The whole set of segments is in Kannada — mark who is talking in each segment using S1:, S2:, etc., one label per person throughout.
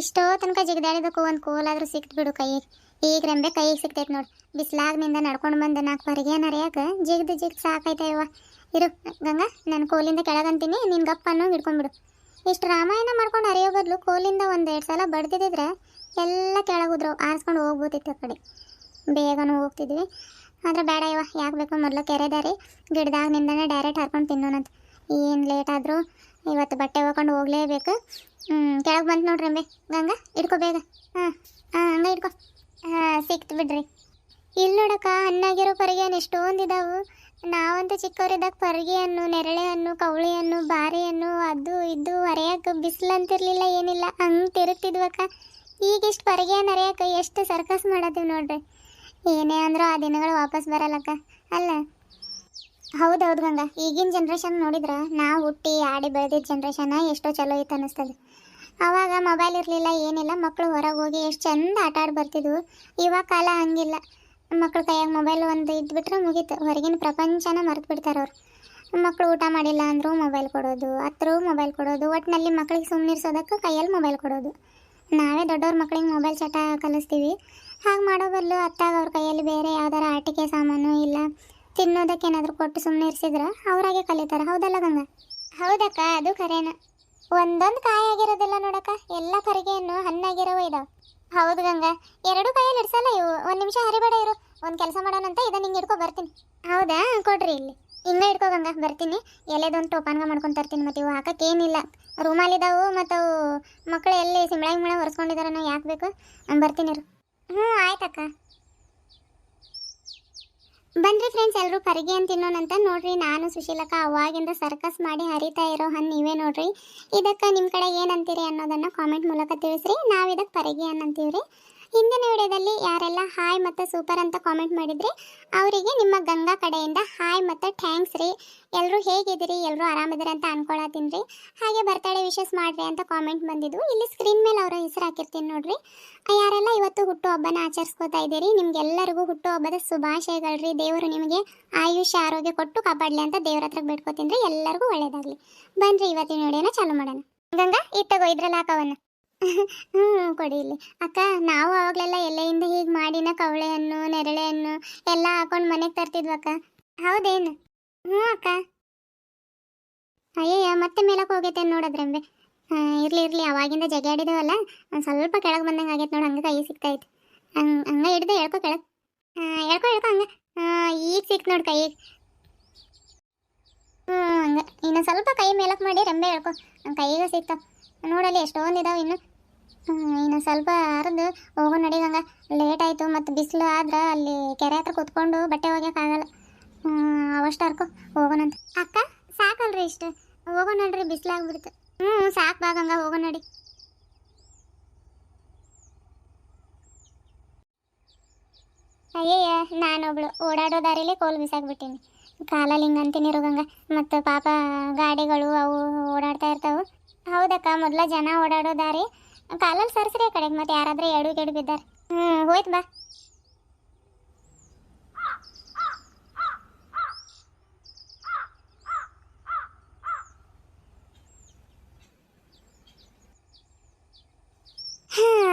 S1: ಇಷ್ಟೋ ತನಕ ಜಿಗದಾಡಿದಕ್ಕೂ ಒಂದು ಕೋಲಾದ್ರೂ ಸಿಕ್ತು ಬಿಡು ಕೈಗೆ ಈಗ ರೆಂಬೆ ಕೈಗೆ ಸಿಕ್ತೈತೆ ನೋಡಿ. ಬಿಸ್ಲಾಗ್ನಿಂದ ನಡ್ಕೊಂಡು ಬಂದು ನಾಲ್ಕು ಹೊರಗೆ ನರಿಯಾಕ ಜಿಗ್ದು ಜಿಗ್ದು ಇವ ಇರು, ಗಂಗಾ ನನ್ನ ಕೋಲಿಂದ ಕೆಳಗಂತೀನಿ, ನಿನ್ ಗಪ್ಪ ಅನ್ನೋ ಹಿಡ್ಕೊಂಡ್ಬಿಡು ಇಷ್ಟು ರಾಮಾಯಣ ಮಾಡ್ಕೊಂಡು ಹರಿಯೋ ಬದಲು ಕೋಲಿಂದ ಒಂದು ಎರಡು ಸಲ ಬಡ್ದಿದ್ರೆ ಎಲ್ಲ ಕೆಳಗುದ್ರು, ಆರಿಸ್ಕೊಂಡು ಹೋಗ್ಬೋದಿತ್ತು ಆ ಕಡೆ. ಬೇಗನೂ ಹೋಗ್ತಿದ್ವಿ. ಆದ್ರೆ ಬೇಡ ಇವ ಯಾಕೆ ಬೇಕು? ಮೊದಲು ಕೆರೆದಾರಿ ಗಿಡದಾಗಿನಿಂದನೇ ಡೈರೆಕ್ಟ್ ಹರ್ಕೊಂಡು ತಿನ್ನೋಣಂತ ಏನು ಲೇಟ್ ಆದರೂ ಇವತ್ತು ಬಟ್ಟೆ ಹೋಗ್ಕೊಂಡು ಹೋಗ್ಲೇಬೇಕು. ಹ್ಞೂ ಕೆಳಗೆ ಬಂತು ನೋಡ್ರಿ ಅಂಬೆ ಗಂಗಾ ಇಡ್ಕೋ ಬೇಗ. ಹಾಂ ಹಾಂ, ಹಂಗೆ ಇಡ್ಕೊ ಹಾಂ, ಸಿಕ್ತು ಬಿಡ್ರಿ. ಇಲ್ಲಿ ನೋಡಕ್ಕ ಹಣ್ಣಾಗಿರೋ ಪರಿಗೆ ಹಣ್ಣು ಎಷ್ಟೊಂದಿದಾವು ನಾವಂತೂ ಚಿಕ್ಕವರಿದ್ದಾಗ ಪರಿಗೆ ಹಣ್ಣು ನೆರಳೆ ಹಣ್ಣು ಕವಳಿ ಹಣ್ಣು ಬಾರಿ ಹಣ್ಣು ಅದು ಇದು ಹರಿಯಕ್ಕೆ ಬಿಸಿಲು ಅಂತಿರ್ಲಿಲ್ಲ, ಏನಿಲ್ಲ. ಹಂಗೆ ತಿರುಗ್ತಿದ್ವಕ್ಕ. ಈಗ ಇಷ್ಟು ಪರಿಗೆ ಹಣ್ಣು ಹರಿಯಕ್ಕೆ ಎಷ್ಟು ಸರ್ಕಸ್ ಮಾಡತ್ತೀವಿ ನೋಡ್ರಿ. ಏನೇ ಅಂದರೂ ಆ ದಿನಗಳು ವಾಪಸ್ ಬರಲ್ಲಕ್ಕ. ಅಲ್ಲ? ಹೌದೌದು ಗಂಗ. ಈಗಿನ ಜನ್ರೇಷನ್ ನೋಡಿದ್ರೆ, ನಾವು ಹುಟ್ಟಿ ಆಡಿ ಬೆಳೆದಿದ್ದ ಜನ್ರೇಷನ್ ಎಷ್ಟೋ ಚಲೋ ಇತ್ತು ಅನ್ನಿಸ್ತದೆ. ಅವಾಗ ಮೊಬೈಲ್ ಇರಲಿಲ್ಲ, ಏನಿಲ್ಲ. ಮಕ್ಕಳು ಹೊರಗೆ ಹೋಗಿ ಎಷ್ಟು ಚಂದ ಆಟ ಆಡಿ ಬರ್ತಿದ್ವು. ಇವಾಗ ಕಾಲ ಹಂಗಿಲ್ಲ. ಮಕ್ಕಳು ಕೈಯಾಗ ಮೊಬೈಲ್ ಒಂದು ಇದ್ಬಿಟ್ರೆ ಮುಗೀತು. ಹೊರಗಿನ ಪ್ರಪಂಚನ ಮರೆತು ಬಿಡ್ತಾರೆ ಅವ್ರು. ಮಕ್ಕಳು ಊಟ ಮಾಡಿಲ್ಲ ಅಂದರೂ ಮೊಬೈಲ್ ಕೊಡೋದು ಹತ್ರೂ ಮೊಬೈಲ್ ಕೊಡೋದು. ಒಟ್ಟಿನಲ್ಲಿ ಮಕ್ಕಳಿಗೆ ಸುಮ್ಮನಿರ್ಸೋದಕ್ಕೆ ಕೈಯಲ್ಲಿ ಮೊಬೈಲ್ ಕೊಡೋದು. ನಾವೇ ದೊಡ್ಡವ್ರ ಮಕ್ಕಳಿಗೆ ಮೊಬೈಲ್ ಚಟ ಕಲಿಸ್ತೀವಿ. ಹಾಗೆ ಮಾಡೋ ಬದಲು ಅತ್ತಾಗ ಅವ್ರ ಕೈಯಲ್ಲಿ ಬೇರೆ ಯಾವ್ದಾರ ಆಟಿಕೆ ಸಾಮಾನು ಇಲ್ಲ ತಿನ್ನೋದಕ್ಕೆ ಏನಾದರೂ ಕೊಟ್ಟು ಸುಮ್ಮನೆ ಇರಿಸಿದ್ರೆ ಅವರಾಗೆ ಕಲಿತಾರೆ. ಹೌದಲ್ಲ ಗಂಗ? ಹೌದಕ್ಕ, ಅದು ಖರೇನ ಒಂದೊಂದು ಕಾಯಿ ಆಗಿರೋದಿಲ್ಲ ನೋಡಕ್ಕ. ಎಲ್ಲ ಕರಿಗೆಯನ್ನು ಹಣ್ಣಾಗಿರೋವು ಇದಾವೆ. ಹೌದು ಗಂಗಾ. ಎರಡು ಕೈಯಲ್ಲಿ ಇಡ್ಸಲ್ಲ ಇವು. ಒಂದು ನಿಮಿಷ ಹರಿಬೇಡ ಇರು. ಒಂದು ಕೆಲಸ ಮಾಡೋಣಂತ ಇದನ್ನ ಹಿಂಗೆ ಹಿಡ್ಕೊ ಬರ್ತೀನಿ. ಹೌದಾ? ಕೊಡ್ರಿ ಇಲ್ಲಿ. ಹಿಂಗೆ ಹಿಡ್ಕೊ ಗಂಗಾ. ಬರ್ತೀನಿ. ಎಲೆದೊಂದು ಟೋಪಾನ್ಗ ಮಾಡ್ಕೊಂಡು ತರ್ತೀನಿ ಮತ್ತೆ ಇವು ಹಾಕಕ್ಕೆ ಏನಿಲ್ಲ. ರೂಮಲ್ಲಿದ್ದಾವು ಮತ್ತು ಅವು ಮಕ್ಕಳು ಎಲ್ಲಿ ಸಿಂಬಳ ಗಿಂಬಳ ಹೊರಿಸ್ಕೊಂಡಿದಾರನೋ ಯಾಕೆ ಬೇಕು? ಬರ್ತೀನಿ ಇರು ಹ್ಞೂ ಆಯ್ತಕ್ಕ. ಬನ್ರಿ ಫ್ರೆಂಡ್ಸ್ ಎಲ್ಲರೂ ಪರಿಗೆ ಅಂತ ತಿನ್ನೋಣಂತ ನೋಡ್ರಿ. ನಾನು ಸುಶೀಲಕ್ಕ ಅವಾಗಿಂದ ಸರ್ಕಸ್ ಮಾಡಿ ಹರಿತಾ ಇರೋ ಹಣ್ಣು ನೀವೇ ನೋಡ್ರಿ. ಇದಕ್ಕೆ ನಿಮ್ಮ ಕಡೆ ಏನಂತೀರಿ ಅನ್ನೋದನ್ನು ಕಾಮೆಂಟ್ ಮೂಲಕ ತಿಳಿಸ್ರಿ. ನಾವು ಇದಕ್ಕೆ ಪರಿಗೆ ಅನ್ನಂತೀವ್ರಿ. ಹಿಂದಿನ ವಿಡಿಯೋದಲ್ಲಿ ಯಾರೆಲ್ಲ ಹಾಯ್ ಮತ್ತು ಸೂಪರ್ ಅಂತ ಕಾಮೆಂಟ್ ಮಾಡಿದ್ರಿ, ಅವರಿಗೆ ನಿಮ್ಮ ಗಂಗಾ ಕಡೆಯಿಂದ ಹಾಯ್ ಮತ್ತು ಥ್ಯಾಂಕ್ಸ್ ರೀ. ಎಲ್ಲರೂ ಹೇಗಿದ್ದೀರಿ ಎಲ್ಲರೂ ಆರಾಮಿದ್ದೀರಿ ಅಂತ ಅನ್ಕೊಳತ್ತೀನಿ ರೀ. ಹಾಗೆ ಬರ್ತಡೇ ವಿಶಸ್ ಮಾಡಿರಿ ಅಂತ ಕಾಮೆಂಟ್ ಬಂದಿದ್ದು. ಇಲ್ಲಿ ಸ್ಕ್ರೀನ್ ಮೇಲೆ ಅವರ ಹೆಸರು ಹಾಕಿರ್ತೀನಿ ನೋಡ್ರಿ. ಯಾರೆಲ್ಲ ಇವತ್ತು ಹುಟ್ಟುಹಬ್ಬನ ಆಚರಿಸ್ಕೋತಾ ಇದ್ದೀರಿ, ನಿಮ್ಗೆಲ್ಲರಿಗೂ ಹುಟ್ಟುಹಬ್ಬದ ಶುಭಾಶಯಗಳು ರೀ ದೇವರು ನಿಮಗೆ ಆಯುಷ್ಯ ಆರೋಗ್ಯ ಕೊಟ್ಟು ಕಾಪಾಡಲಿ ಅಂತ ದೇವ್ರ ಹತ್ರ ಬಿಟ್ಕೋತೀನಿ ರೀ. ಎಲ್ಲರಿಗೂ ಒಳ್ಳೇದಾಗಲಿ. ಬನ್ನಿರಿ ಇವತ್ತಿನ ವಿಡಿಯೋನ ಚಾಲು ಮಾಡೋಣ. ಗಂಗಾ ಈ ತಗೋ ಇದ್ರಲ್ಲಿ ಹಾಕವನ್ನ ಹ್ಞೂ ಕೊಡಿ ಇಲ್ಲಿ. ಅಕ್ಕ, ನಾವು ಅವಾಗಲೆಲ್ಲ ಎಲೆಯಿಂದ ಹೀಗೆ ಮಾಡಿನ ಕವಳೆ ಹಣ್ಣು ನೆರಳೆ ಹಣ್ಣು ಎಲ್ಲ ಹಾಕೊಂಡು ಮನೆಗೆ ತರ್ತಿದ್ವಕ್ಕ ಹೌದೇನು? ಹ್ಞೂ ಅಕ್ಕ. ಅಯ್ಯಯ್ಯ, ಮತ್ತೆ ಮೇಲಕ್ಕೆ ಹೋಗೈತೆ ನೋಡದ್ರಂಬೆ. ಇರ್ಲಿ ಇರ್ಲಿ, ಅವಾಗಿಂದ ಜಗಾಡಿದವಲ್ಲ ಒಂದು ಸ್ವಲ್ಪ ಕೆಳಗೆ ಬಂದಂಗೆ ಆಗೈತೆ ನೋಡಿ, ಹಂಗೆ ಕೈ ಸಿಗ್ತೈತೆ ಹಂಗೆ ಹಂಗೆ ಹಿಡ್ದು ಎಳ್ಕೊ ಕೆಳಗೆ. ಹೇಳ್ಕೊ ಹೇಳ್ಕೊ ಹಂಗೆ. ಈಗ ಸಿಕ್ತು ನೋಡಿ ಕೈ ಹ್ಞೂ ಹಂಗೆ. ಇನ್ನು ಸ್ವಲ್ಪ ಕೈ ಮೇಲಕ್ಕೆ ಮಾಡಿ ರೆಂಬೆ ಎಳ್ಕೊ. ಕೈಗೆ ಸಿಗ್ತಾವ ನೋಡಲ್ಲಿ ಎಷ್ಟೊಂದು ಇದಾವೆ ಇನ್ನು. ಇನ್ನು ಸ್ವಲ್ಪ ಹರಿದು ಹೋಗೋ ನಡಿಗಂಗ ಲೇಟ್ ಆಯಿತು, ಮತ್ತು ಬಿಸಿಲು ಆದ್ರೆ ಅಲ್ಲಿ ಕೆರೆ ಹತ್ರ ಕುತ್ಕೊಂಡು ಬಟ್ಟೆ ಒಗ್ಯೋಕ್ಕಾಗಲ್ಲ ಅವಷ್ಟು ಹರ್ಕೊ ಹೋಗೋಣಂತ ಅಕ್ಕ, ಸಾಕಲ್ರಿ ಇಷ್ಟು. ಹೋಗೋ ನೋಡ್ರಿ ಬಿಸಿಲಾಗ್ಬಿಡ್ತು ಹ್ಞೂ ಸಾಕು ಬಾಗಂಗ ಹೋಗೋ ನಡಿ. ಅಯ್ಯಯ್ಯ, ನಾನೊಬ್ಳು ಓಡಾಡೋ ದಾರಿಲೇ ಕೋಲ್ ಬಿಸಾಕ್ಬಿಟ್ಟಿನಿ. ಕಾಲಲ್ಲಿ ಹಿಂಗೆ ಅಂತೀನಿ ಗಂಗ. ಮತ್ತು ಪಾಪ ಗಾಡಿಗಳು ಅವು ಓಡಾಡ್ತಾ ಇರ್ತಾವೆ. ಹೌದಕ್ಕ, ಮೊದಲ ಜನ ಓಡಾಡೋ ದಾರಿ ಕಾಲಲ್ಲಿ ಸರ್ಸ್ರಿ ಆ ಕಡೆಗೆ ಮತ್ತೆ ಯಾರಾದ್ರೂ ಎಡು ಗೆಡು ಬಿದ್ದಾರೆ. ಹ್ಞೂ ಹೋಯ್ತು ಬಾ.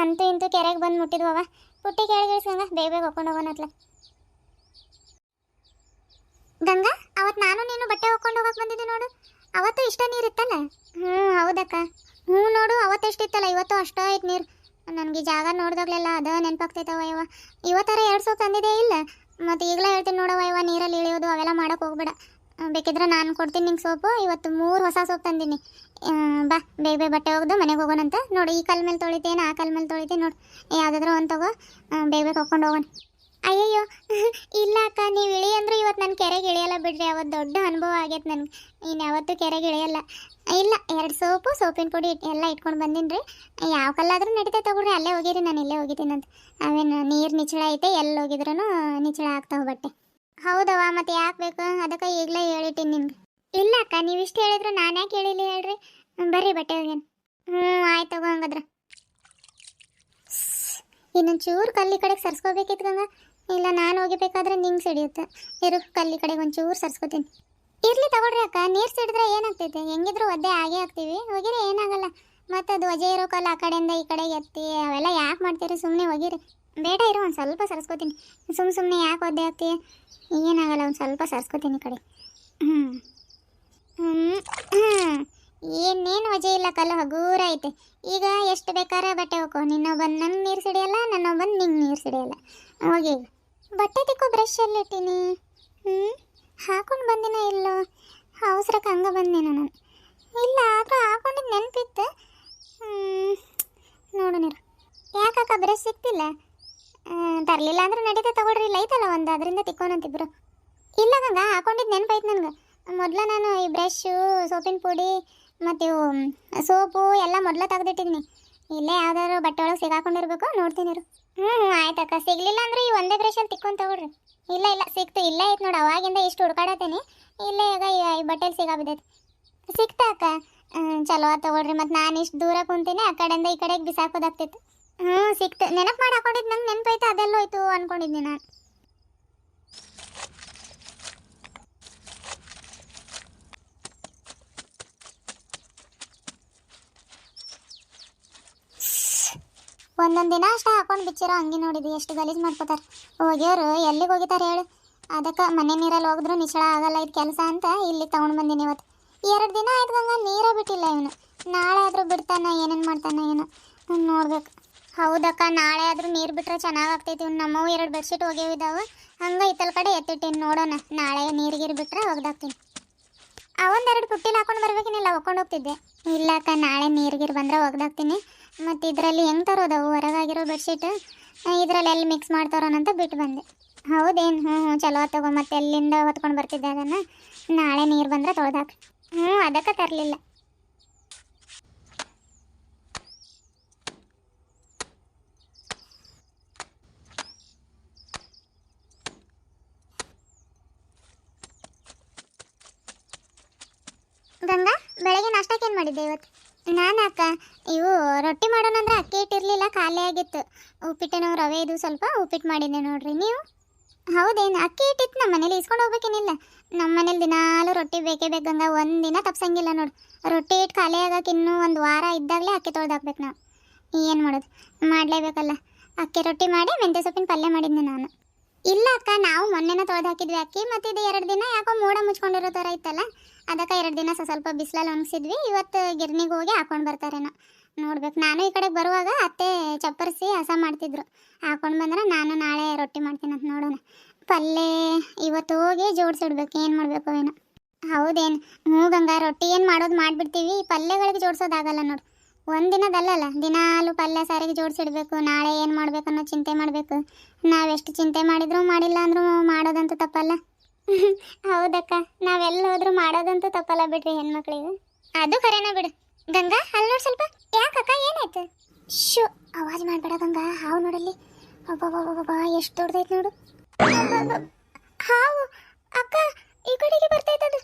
S1: ಅಂತೂ ಇಂತೂ ಕೆರೆಗೆ ಬಂದು ಮುಟ್ಟಿದ್ವವ ಪುಟ್ಟಿ ಕೆಳಗೆ ಇಳಿಸ್ಗಂಗ ಬೇಗ ಬೇಗ ಹೋಗ್ಕೊಂಡು ಹೋಗೋಣ ಅತ್ಲ. ಗಂಗಾ ಅವತ್ತು ನಾನು ನೀನು ಬಟ್ಟೆ ಹೋಗ್ಕೊಂಡು ಹೋಗಕ್ಕೆ ಬಂದಿದ್ದೆ ನೋಡು. ಅವತ್ತು ಇಷ್ಟ ನೀರಿತ್ತಲ್ಲ ಹ್ಞೂ ಹೌದಕ್ಕ. ಹ್ಞೂ ನೋಡು, ಅವತ್ತು ಎಷ್ಟಿತ್ತಲ್ಲ? ಇವತ್ತು ಅಷ್ಟೇ ಐತೆ ನೀರು. ನನಗೆ ಜಾಗ ನೋಡಿದಾಗ್ಲೆಲ್ಲ ಅದ ನೆನಪಾಗ್ತೈತವ ಯವ್ವ. ಇವತ್ತರ ಎರಡು ಸೋಪ್ ತಂದಿದೆ ಇಲ್ಲ? ಮತ್ತು ಈಗಲೇ ಹೇಳ್ತೀನಿ ನೋಡವ ಯವ ನೀರಲ್ಲಿ ಇಳಿಯೋದು ಅವೆಲ್ಲ ಮಾಡೋಕೆ ಹೋಗ್ಬೇಡ. ಬೇಕಿದ್ರೆ ನಾನು ಕೊಡ್ತೀನಿ ನಿಂಗೆ ಸೋಪು. ಇವತ್ತು ಮೂರು ಹೊಸ ಸೋಪ್ ತಂದೀನಿ. ಬಾ, ಬೇಗ ಬೇಗ ಬಟ್ಟೆ ಒಗ್ದು ಮನೆಗೆ ಹೋಗೋಣಂತ. ನೋಡು, ಈ ಕಾಲ ಮೇಲೆ ತೊಳಿತೇನೆ, ಆ ಕಾಲ ಮೇಲೆ ತೊಳಿತೀನಿ ನೋಡು. ಯಾವುದಾದ್ರೂ ಒಂದು ತಗೋ. ಬೇಗ ಬೇಗ ಹೋಗ್ಕೊಂಡು ಹೋಗೋಣ. ಅಯ್ಯಯ್ಯೋ, ಇಲ್ಲ ಅಕ್ಕ, ನೀವು ಇಳಿ ಅಂದ್ರೆ ಇವತ್ತು ನನ್ನ ಕೆರೆಗೆ ಇಳಿಯಲ್ಲ ಬಿಡ್ರಿ ಅವತ್ತು ದೊಡ್ಡ ಅನುಭವ ಆಗೈತೆ ನನಗೆ. ಇನ್ನು ಯಾವತ್ತೂ ಕೆರೆಗೆ ಇಳಿಯಲ್ಲ. ಇಲ್ಲ, ಎರಡು ಸೋಪು, ಸೋಪಿನ ಪುಡಿ ಎಲ್ಲ ಇಟ್ಕೊಂಡು ಬಂದಿನಿ ರೀ. ಯಾವ ಕಲ್ಲಾದರೂ ನಡೀತೆ ತಗೊಳ್ರಿ, ಅಲ್ಲೇ ಹೋಗಿರಿ, ನಾನು ಇಲ್ಲೇ ಹೋಗಿದ್ದೀನಂತ ಅವೇನು ನೀರು ನಿಚಳ ಐತೆ ಎಲ್ಲಿ ಹೋಗಿದ್ರೂ ನಿಚ್ಚಳ ಆಗ್ತಾವೆ ಬಟ್ಟೆ ಹೌದವ ಮತ್ತೆ ಯಾಕೆ ಬೇಕು? ಅದಕ್ಕೆ ಈಗಲೇ ಹೇಳಿಟ್ಟಿನಿ ನಿಮ್ಗೆ ಇಲ್ಲ ಅಕ್ಕ, ನೀವು ಇಷ್ಟು ಹೇಳಿದ್ರು ನಾನು ಯಾಕೆ ಹೇಳಿಲ್ಲ ಹೇಳ್ರಿ? ಬರ್ರಿ ಬಟ್ಟೆ ಹೋಗ್ಯಾನ ಹ್ಞೂ ಆಯ್ತು ತಗೋ ಹಂಗದ್ರ. ಇನ್ನೊಂದು ಚೂರು ಕಲ್ಲಿ ಕಡೆಗೆ ಸರ್ಸ್ಕೋಬೇಕಿತ್ತು ಗಂಗ. ಇಲ್ಲ, ನಾನು ಹೋಗಿಬೇಕಾದ್ರೆ ನಿಂಗೆ ಸಿಡಿಯುತ್ತೆ. ಇರು, ಕಲ್ಲಿ ಕಡೆಗೆ ಒಂಚೂರು ಸರ್ಸ್ಕೋತೀನಿ. ಇರಲಿ ತಗೊಳ್ರಿ ಅಕ್ಕ, ನೀರು ಸಿಡಿದ್ರೆ ಏನಾಗ್ತೈತೆ? ಹೆಂಗಿದ್ರು ಒದ್ದೆ ಆಗೇ ಆಗ್ತೀವಿ. ಹೋಗಿರಿ, ಏನಾಗಲ್ಲ. ಮತ್ತು ಅದು ವಜೆ ಇರೋ ಕಲ್ಲು ಆ ಕಡೆಯಿಂದ ಈ ಕಡೆ ಎತ್ತಿ, ಅವೆಲ್ಲ ಯಾಕೆ ಮಾಡ್ತೀರಿ? ಸುಮ್ಮನೆ ಹೋಗಿರಿ. ಬೇಡ, ಇರೋ, ಒಂದು ಸ್ವಲ್ಪ ಸರ್ಸ್ಕೊತೀನಿ. ಸುಮ್ಮ ಸುಮ್ಮನೆ ಯಾಕೆ ಒದ್ದೆ ಆಗ್ತಿ ಏನಾಗಲ್ಲ, ಒಂದು ಸ್ವಲ್ಪ ಸರ್ಸ್ಕೊತೀನಿ ಕಡೆ. ಹ್ಞೂ ಹ್ಞೂ ಏನೇನು ವಜೆ ಇಲ್ಲ ಕಲ್ಲು, ಹಗೂರ ಐತೆ. ಈಗ ಎಷ್ಟು ಬೇಕಾದ್ರೆ ಬಟ್ಟೆ ಹೋಗೋ ನಿನ್ನೊಬ್ಬನ ನನ್ನ ನೀರು ಸಿಡಿಯಲ್ಲ, ನನ್ನೊಬ್ಬನ ನಿಂಗೆ ನೀರು ಸಿಡಿಯಲ್ಲ. ಹೋಗಿ. ಬಟ್ಟೆ ತಿಕ್ಕೋ ಬ್ರಷ್ ಎಲ್ಲಿಟ್ಟಿನಿ ಹ್ಞೂ ಹಾಕೊಂಡು ಬಂದಿನ ಇಲ್ಲೋ? ಅವಸರಕ್ಕೆ ಹಂಗೆ ಬಂದಿನ ನಾನು. ಇಲ್ಲ, ಆದರೂ ಹಾಕೊಂಡಿದ್ದು ನೆನಪಿತ್ತು. ನೋಡೋಣ ಯಾಕಕ್ಕ ಬ್ರಷ್ ಸಿಕ್ತಿಲ್ಲ? ತರಲಿಲ್ಲ ಅಂದ್ರೆ ನಡೀತೆ ತಗೊಳ್ರಿ. ಇಲ್ಲ, ಐತಲ್ಲ ಒಂದು? ಅದರಿಂದ ತಿಕ್ಕೋನಂತಿಬ್ರು ಇಲ್ಲ ಗಂಗ ಹಾಕೊಂಡಿದ್ದು ನೆನಪಾಯ್ತು ನನಗೆ. ಮೊದಲು ನಾನು ಈ ಬ್ರಷ್ಷು ಸೋಪಿನ ಪುಡಿ, ಮತ್ತು ಇವು ಸೋಪು ಎಲ್ಲ ಮೊದಲು ತೆಗೆದಿಟ್ಟಿದ್ದೀನಿ ಇಲ್ಲೇ ಯಾವ್ದಾದ್ರು ಬಟ್ಟೆ ಒಳಗೆ ಸಿಗಾಕೊಂಡಿರ್ಬೇಕು. ನೋಡ್ತೀನಿ ಹ್ಞೂ ಹ್ಞೂ ಆಯ್ತಕ್ಕ ಸಿಗ್ಲಿಲ್ಲ ಅಂದ್ರೆ ಈ ಒಂದೇ ಬ್ರಷಲ್ಲಿ ತಿಕ್ಕೊಂಡು ತಗೊಳ್ರಿ. ಇಲ್ಲ ಇಲ್ಲ, ಸಿಕ್ತು. ಇಲ್ಲೇ ಐತೆ ನೋಡಿ, ಅವಾಗಿಂದ ಇಷ್ಟು ಹುಡ್ಕಾಡತ್ತೇನೆ. ಇಲ್ಲೇ ಈಗ ಈ ಬಟ್ಟೆಲಿ ಸಿಗಾಬಿದ್ದೈತೆ. ಸಿಕ್ತಾ ಅಕ್ಕ? ಚಲೋ ಆ ತಗೊಳ್ರಿ. ಮತ್ತು ನಾನು ಇಷ್ಟು ದೂರ ಕುಂತೀನಿ, ಆ ಕಡೆಯಿಂದ ಈ ಕಡೆಗೆ ಬಿಸಾಕೋದಾಗ್ತಿತ್ತು ಹ್ಞೂ ಸಿಕ್ತು. ನೆನಪು ಮಾಡಿ ಹಾಕೊಂಡಿದ್ದು ನಂಗೆ ನೆನಪೈತೆ ಅದೆಲ್ಲ ಹೋಯ್ತು ಅನ್ಕೊಂಡಿದ್ದೆ ನಾನು. ಒಂದೊಂದು ದಿನ ಅಷ್ಟೇ ಹಾಕೊಂಡು ಬಿಚ್ಚಿರೋ ಹಂಗೆ ನೋಡಿದ್ವಿ. ಎಷ್ಟು ಗಲೀಜು ಮಾಡ್ಕೋತಾರೆ. ಹೋಗ್ಯವರು ಎಲ್ಲಿಗೆ ಹೋಗಿತಾರೆ ಹೇಳು. ಅದಕ್ಕೆ ಮನೆ ನೀರಲ್ಲಿ ಹೋಗಿದ್ರು ನಿಚಳ ಆಗಲ್ಲ ಇದು ಕೆಲಸ ಅಂತ ಇಲ್ಲಿ ತಗೊಂಡು ಬಂದೀನಿ ಇವತ್ತು. ಎರಡು ದಿನ ಆಯ್ತು ಗಂಗ, ನೀರೇ ಬಿಟ್ಟಿಲ್ಲ ಇವನು. ನಾಳೆ ಆದರೂ ಬಿಡ್ತಾನ, ಏನೇನು ಮಾಡ್ತಾನೆ ಏನು. ನೋಡ್ಬೇಕು. ಹೌದಕ್ಕ, ನಾಳೆ ಆದರೂ ನೀರು ಬಿಟ್ರೆ ಚೆನ್ನಾಗಾಗ್ತೈತಿ ಇವ್ನು ನಮ್ಮವು ಎರಡು ಬೆಡ್ಶೀಟ್ ಇದಾವೆ. ಹಂಗೆ ಇತ್ತಲ ಕಡೆ ಎತ್ತಿಟ್ಟಿನಿ, ನೋಡೋಣ. ನಾಳೆ ನೀರು ಗೀರು ಬಿಟ್ರೆ ಒಗ್ದಾಕ್ತೀನಿ. ಅವೊಂದೆರಡು ಪುಟ್ಟಿಲಿ ಹಾಕೊಂಡು ಬರ್ಬೇಕೇನಿಲ್ಲ, ಒಕ್ಕೊಂಡು ಹೋಗ್ತಿದ್ದೆ. ಇಲ್ಲ ಅಕ್ಕ ನಾಳೆ ನೀರ್ಗಿರು ಬಂದ್ರೆ ಒಗ್ದಾಕ್ತೀನಿ. ಮತ್ತು ಇದರಲ್ಲಿ ಹೆಂಗೆ ತರೋದವು? ಹೊರಗಾಗಿರೋ ಬೆಡ್ಶೀಟ್ ಇದರಲ್ಲಿ ಎಲ್ಲಿ ಮಿಕ್ಸ್ ಮಾಡ್ತಾರೋನಂತ ಬಿಟ್ಟು ಬಂದೆ. ಹೌದೇನು? ಹ್ಞೂ ಹ್ಞೂ ಚಲೋ ತಗೋ, ಮತ್ತೆ ಎಲ್ಲಿಂದ ಹೊತ್ಕೊಂಡು ಬರ್ತಿದ್ದೆ ಅದನ್ನು ನಾಳೆ ನೀರು ಬಂದರೆ ತೊಳ್ದಾಕ. ಹ್ಞೂ ಅದಕ್ಕೆ ತರಲಿಲ್ಲ. ಗಂಗಾ ಬೆಳಗ್ಗೆ ನಾಷ್ಟಕ್ಕೆ ಏನು ಮಾಡಿದ್ದೆ ಇವತ್ತು? ನಾನು ಅಕ್ಕ ಇವು ರೊಟ್ಟಿ ಮಾಡೋಣ ಅಂದ್ರೆ ಅಕ್ಕಿ ಇಟ್ಟಿರಲಿಲ್ಲ, ಖಾಲಿ ಆಗಿತ್ತು. ಉಪ್ಪಿಟ್ಟೇನೋ ರವೆ ಇದು ಸ್ವಲ್ಪ ಉಪ್ಪಿಟ್ಟು ಮಾಡಿದ್ದೆ ನೋಡ್ರಿ, ನೀವು? ಹೌದೇನು, ಅಕ್ಕಿ ಇಟ್ಟಿತ್ತು, ನಮ್ಮ ಮನೇಲಿ ಇಸ್ಕೊಂಡು ಹೋಗ್ಬೇಕೇನಿಲ್ಲ. ನಮ್ಮ ಮನೇಲಿ ದಿನಾಲು ರೊಟ್ಟಿ ಬೇಕೇ ಬೇಕಂಗ ಒಂದಿನ ತಪ್ಸಂಗಿಲ್ಲ ನೋಡಿ. ರೊಟ್ಟಿ ಇಟ್ಟು ಖಾಲಿ ಆಗಕ್ಕೆ ಇನ್ನೂ ಒಂದು ವಾರ ಇದ್ದಾಗಲೇ ಅಕ್ಕಿ ತೊಳೆದಾಕ್ಬೇಕು ನಾವು. ಏನು ಮಾಡೋದು, ಮಾಡಲೇಬೇಕಲ್ಲ. ಅಕ್ಕಿ ರೊಟ್ಟಿ ಮಾಡಿ ಮೆಂತ್ಯ ಸೊಪ್ಪಿನ ಪಲ್ಯ ಮಾಡಿದ್ದೆ ನಾನು. ಇಲ್ಲ ಅಕ್ಕ, ನಾವು ಮೊನ್ನೆನ ತೊಳೆದು ಹಾಕಿದ್ವಿ ಅಕ್ಕಿ, ಮತ್ತೆ ಇದು ಎರಡು ದಿನ ಯಾಕೋ ಮೋಡ ಮುಚ್ಕೊಂಡಿರೋ ಥರ ಇತ್ತಲ್ಲ? ಅದಕ್ಕೆ ಎರಡು ದಿನ ಸ್ವಲ್ಪ ಬಿಸಿಲಲ್ಲಿ ಒಣಗಿಸಿದ್ವಿ, ಇವತ್ತು ಗಿರ್ನಿಗೆ ಹೋಗಿ ಹಾಕೊಂಡು ಬರ್ತಾರೇನೋ. ನೋಡ್ಬೇಕು, ನಾನು ಈ ಕಡೆಗೆ ಬರುವಾಗ ಅತ್ತೆ ಚಪ್ಪರಿಸಿ ಹಸ ಮಾಡ್ತಿದ್ರು. ಹಾಕೊಂಡು ಬಂದ್ರೆ ನಾನು ನಾಳೆ ರೊಟ್ಟಿ ಮಾಡ್ತೀನಿ ಅಂತ ನೋಡೋಣ. ಪಲ್ಯ, ಇವತ್ತು ಹೋಗಿ ಜೋಡಿಸಿಡ್ಬೇಕು ಏನು ಮಾಡಬೇಕು ಏನೋ. ಹೌದೇನು ಹ್ಞೂ ಗಂಗಾ, ರೊಟ್ಟಿ ಏನು ಮಾಡೋದು ಮಾಡಿಬಿಡ್ತೀವಿ, ಪಲ್ಯಗಳಿಗೆ ಜೋಡಿಸೋದಾಗಲ್ಲ ನೋಡು. ಒಂದಿನದಲ್ಲಲ್ಲ ದಿನಾಲು ಪಲ್ಯ ಸಾರಿಗೆ ಜೋಡಿಸಿಡ್ಬೇಕು, ನಾಳೆ ಏನು ಮಾಡಬೇಕು ಅನ್ನೋ ಚಿಂತೆ ಮಾಡಬೇಕು. ನಾವೆಷ್ಟು ಚಿಂತೆ ಮಾಡಿದ್ರು ಮಾಡಿಲ್ಲ ಅಂದರೂ ಮಾಡೋದಂತೂ ತಪ್ಪಲ್ಲ. ಹೌದಕ್ಕ ನಾವೆಲ್ಲ ಹೋದ್ರೂ ಮಾಡೋದಂತೂ ತಪ್ಪಲ್ಲ ಬಿಡ್ರಿ ಹೆಣ್ಮಕ್ಳಿಗೆ. ಅದು ಖರೇನ ಬಿಡು. ಗಂಗಾ ಅಲ್ಲಿ ನೋಡಿ ಸ್ವಲ್ಪ. ಯಾಕಕ್ಕ, ಏನಾಯ್ತು? ಶೋ ಅವಾಜ್ ಮಾಡಬೇಡ ಗಂಗಾ. ಹಾವು ನೋಡಲ್ಲಿ. ಅಬ್ಬಬ್ಬಬ್ಬಬ್ಬ ಎಷ್ಟು ದೊಡ್ಡದೈತೆ ನೋಡು. ಹಾವು, ಅಕ್ಕ, ಈ ಕಡೆಗೆ ಬರ್ತೈತದು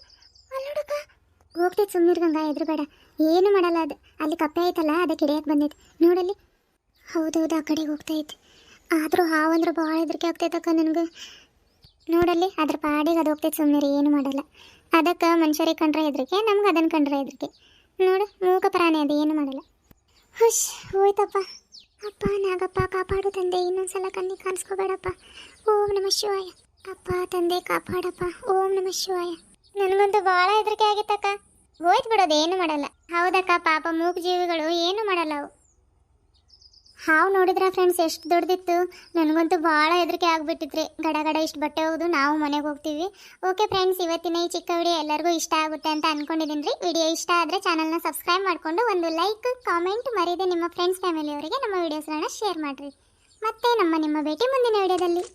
S1: ಅಲ್ಲಿ ನೋಡಕ್ಕ. ಹೋಗ್ತೈತೆ ಸುಮ್ಮನೆ ಗಂಗಾ ಎದುರುಬೇಡ ಏನು ಮಾಡಲ್ಲ ಅದು. ಅಲ್ಲಿ ಕಪ್ಪೆ ಐತಲ್ಲ, ಅದಕ್ಕೆ ಹಿಡಿಯಕ್ಕೆ ಬಂದೈತೆ ನೋಡಲ್ಲಿ? ಹೌದೌದು, ಆ ಕಡೆಗೆ ಹೋಗ್ತೈತೆ ಆದರೂ ಹಾವು ಅಂದ್ರೆ ಭಾಳ ಹೆದರಿಕೆ ಆಗ್ತೈತಕ್ಕ ನನಗೆ. ನೋಡಲ್ಲಿ, ಅದ್ರ ಪಾಡಿಗೆ ಅದು ಹೋಗ್ತೈತೆ ಸುಮ್ಮನೆ ಏನು ಮಾಡಲ್ಲ. ಅದಕ್ಕೆ ಮನುಷ್ಯರಿಗೆ ಕಂಡ್ರೆ ಹೆದರಿಕೆ, ನಮ್ಗೆ ಅದನ್ನು ಕಂಡ್ರೆ ಹೆದರಿಕೆ. ನೋಡು, ಮೂಕ ಪ್ರಾಣಿ ಅದು, ಏನು ಮಾಡಲ್ಲ. ಹುಷ್, ಹೋಯ್ತಪ್ಪ. ಅಪ್ಪ, ನಾಗಪ್ಪ, ಕಾಪಾಡು ತಂದೆ, ಇನ್ನೊಂದ್ಸಲ ಕಣ್ಣಿ ಕಾಣಿಸ್ಕೋಬೇಡಪ್ಪ. ಓಂ ನಮ ಶಿವಾಯ. ಅಪ್ಪ, ತಂದೆ, ಕಾಪಾಡಪ್ಪ. ಓಂ ನಮ ಶಿವಾಯ. ನನಗಂತೂ ಭಾಳ ಹೆದರಿಕೆ ಆಗಿತ್ತಕ್ಕ. ಹೋಯ್ತು ಬಿಡೋದು ಏನು ಮಾಡಲ್ಲ. ಹೌದಕ್ಕ, ಪಾಪ ಮೂಕ ಜೀವಿಗಳು ಏನು ಮಾಡಲ್ಲ ಅವು. ಹಾವು ನೋಡಿದ್ರ ಫ್ರೆಂಡ್ಸ್ ಎಷ್ಟು ದೊಡ್ಡದಿತ್ತು ನನಗಂತೂ ಭಾಳ ಹೆದರಿಕೆ ಆಗಿಬಿಟ್ಟಿದ್ರಿ ಗಡ ಗಡ ಇಷ್ಟು ಬಟ್ಟೆ ಹೋಗೋದು ನಾವು ಮನೆಗೆ ಹೋಗ್ತೀವಿ. ಓಕೆ ಫ್ರೆಂಡ್ಸ್ ಇವತ್ತಿನ ಈ ಚಿಕ್ಕ ವಿಡಿಯೋ ಎಲ್ಲರಿಗೂ ಇಷ್ಟ ಆಗುತ್ತೆ ಅಂತ ಅನ್ಕೊಂಡಿದ್ದೀನಿ ರೀ ವಿಡಿಯೋ ಇಷ್ಟ ಆದರೆ ಚಾನಲ್ನ ಸಬ್ಸ್ಕ್ರೈಬ್ ಮಾಡಿಕೊಂಡು ಒಂದು ಲೈಕ್ ಕಾಮೆಂಟ್ ಮರೀದೆ ನಿಮ್ಮ ಫ್ರೆಂಡ್ಸ್ ಫ್ಯಾಮಿಲಿಯವರಿಗೆ ನಮ್ಮ ವಿಡಿಯೋಸ್ಗಳನ್ನ ಶೇರ್ ಮಾಡಿರಿ. ಮತ್ತೆ ನಮ್ಮ ನಿಮ್ಮ ಭೇಟಿ ಮುಂದಿನ ವಿಡಿಯೋದಲ್ಲಿ.